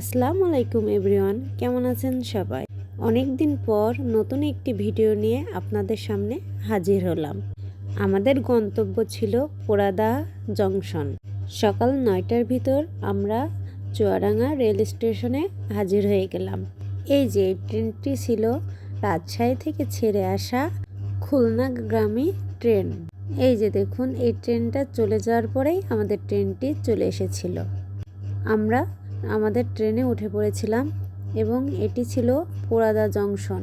আসসালামু আলাইকুম এভরিওয়ান, কেমন আছেন সবাই? অনেক দিন পর নতুন একটি ভিডিও নিয়ে আপনাদের সামনে হাজির হলাম। আমাদের গন্তব্য ছিল পোড়াদা জংশন। সকাল নয়টার ভিতর আমরা চুয়াডাঙ্গা রেল স্টেশনে হাজির হয়ে গেলাম। এই যে ট্রেনটি ছিল রাজশাহী থেকে ছেড়ে আসা খুলনাগামী ট্রেন। এই যে দেখুন, এই ট্রেনটা চলে যাওয়ার পরেই আমাদের ট্রেনটি চলে এসেছিল। আমরা আমাদের ট্রেনে উঠে পড়েছিলাম এবং এটি ছিল পোড়াদা জংশন।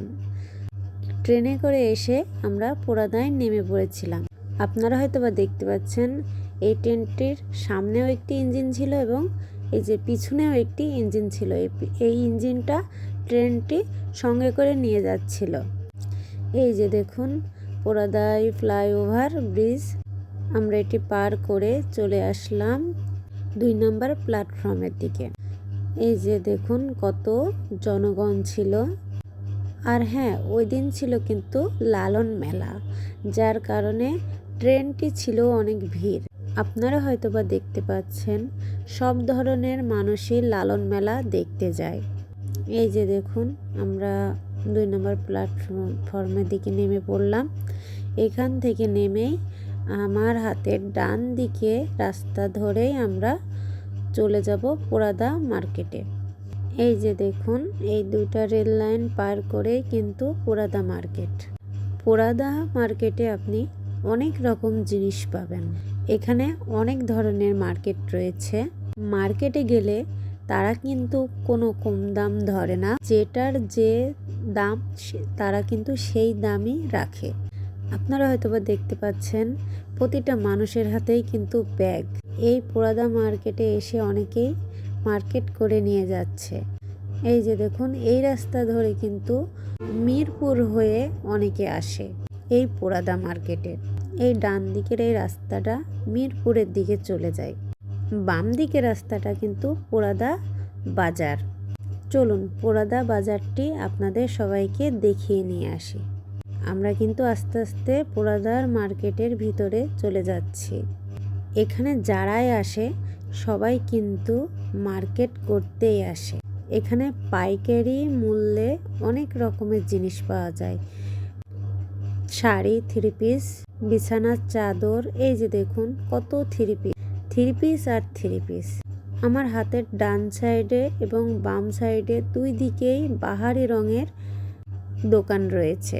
ট্রেনে করে এসে আমরা পোড়াদায় নেমে পড়েছিলাম। আপনারা হয়তো বা দেখতে পাচ্ছেন, এই ট্রেনটির সামনেও একটি ইঞ্জিন ছিল এবং এই যে পিছনেও একটি ইঞ্জিন ছিল। এই ইঞ্জিনটা ট্রেনটি সঙ্গে করে নিয়ে যাচ্ছিল। এই যে দেখুন পোড়াদাই ফ্লাইওভার, ব্রিজ, আমরা এটি পার করে চলে আসলাম দুই নম্বর প্ল্যাটফর্মের দিকে। এই যে দেখুন কত জনগণ ছিল। আর হ্যাঁ ওই দিন ছিল কিন্তু লালন মেলা, যার কারণে ট্রেনটি ছিল অনেক ভিড়। আপনারা হয়তো বা দেখতে পাচ্ছেন, সব ধরনের মানুষই লালন মেলা দেখতে যায়। এই যে দেখুন, আমরা দুই নম্বর প্ল্যাটফর্মের দিকে নেমে পড়লাম। এখান থেকে নেমেই আমার হাতের ডান দিকে রাস্তা ধরেই আমরা চলে যাব পোড়াদা মার্কেটে। এই যে দেখুন, এই দুইটা রেল লাইন পার করেই কিন্তু পোড়াদা মার্কেট। পোড়াদা মার্কেটে আপনি অনেক রকম জিনিস পাবেন। এখানে অনেক ধরনের মার্কেট রয়েছে। মার্কেটে গেলে তারা কিন্তু কোনো কম দাম ধরে না। যেটার যে দাম তারা কিন্তু সেই দামই রাখে। আপনারা হয়তোবা দেখতে পাচ্ছেন, প্রতিটা মানুষের হাতেই কিন্তু ব্যাগ। এই পোড়াদা মার্কেটে এসে অনেকেই মার্কেট করে নিয়ে যাচ্ছে। এই যে দেখুন, এই রাস্তা ধরে কিন্তু মিরপুর হয়ে অনেকে আসে এই পোড়াদা মার্কেটে। এই ডান দিকের এই রাস্তাটা মিরপুরের দিকে চলে যায়। বাম দিকের রাস্তাটা কিন্তু পোড়াদা বাজার। চলুন পোড়াদা বাজারটি আপনাদের সবাইকে দেখিয়ে নিয়ে আসি। আমরা কিন্তু আস্তে আস্তে পোড়াদার মার্কেটের ভিতরে চলে যাচ্ছি। এখানে যারাই আসে, সবাই কিন্তু মার্কেট করতেই আসে। এখানে পাইকারি মূল্যে অনেক রকমের জিনিস পাওয়া যায়। শাড়ি, থ্রি পিস, বিছানার চাদর, এই যে দেখুন কত থ্রি পিস। থ্রি পিস আর থ্রি পিস। আমার হাতের ডান সাইডে এবং বাম সাইডে দুই দিকেই বাহারি রঙের দোকান রয়েছে।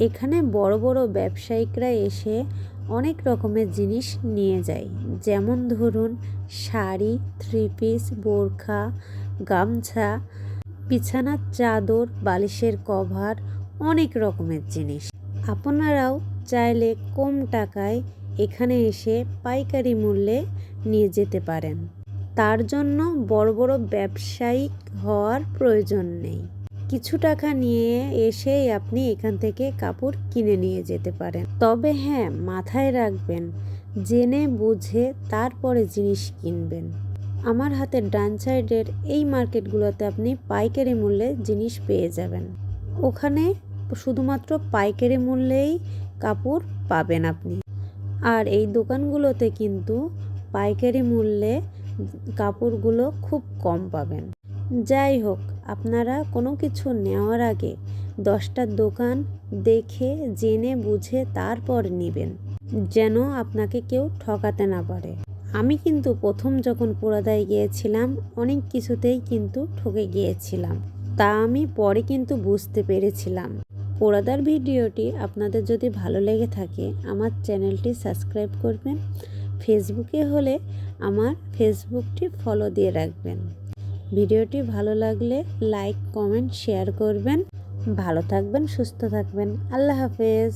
এখানে বড় বড় ব্যবসায়িকরা এসে অনেক রকমের জিনিস নিয়ে যায় যেমন ধরুন, শাড়ি থ্রি পিস বোরখা, গামছা, বিছানার চাদর, বালিশের কভার, অনেক রকমের জিনিস। আপনারাও চাইলে কম টাকায় এখানে এসে পাইকারি মূল্যে নিয়ে যেতে পারেন। তার জন্য বড় বড় ব্যবসায়িক হওয়ার প্রয়োজন নেই। কিছু টাকা নিয়ে এসেই আপনি এখান থেকে কাপড় কিনে নিয়ে যেতে পারেন। তবে হ্যাঁ মাথায় রাখবেন, জেনে বুঝে তারপরে জিনিস কিনবেন। আমার হাতের ডান সাইডের এই মার্কেটগুলোতে আপনি পাইকারি মূল্যে জিনিস পেয়ে যাবেন। ওখানে শুধুমাত্র পাইকারি মূল্যেই কাপড় পাবেন আপনি। আর এই দোকানগুলোতে কিন্তু পাইকারি মূল্যে কাপড়গুলো খুব কম পাবেন। যাই হোক, আপনারা কোনো কিছু নেওয়ার আগে দশটা দোকান দেখে, জেনে, বুঝে তারপর নেবেন, যেন আপনাকে কেউ ঠকাতে না পারে। আমি কিন্তু প্রথম যখন পোড়াদায় গিয়েছিলাম, অনেক কিছুতেই কিন্তু ঠকে গিয়েছিলাম। তা আমি পরে কিন্তু বুঝতে পেরেছিলাম। পোড়াদার ভিডিওটি আপনাদের যদি ভালো লেগে থাকে, আমার চ্যানেলটি সাবস্ক্রাইব করবেন। ফেসবুকে হলে আমার ফেসবুকটি ফলো দিয়ে রাখবেন। ভিডিওটি ভালো লাগলে লাইক কমেন্ট শেয়ার করবেন। ভালো থাকবেন সুস্থ থাকবেন। আল্লাহ হাফেজ।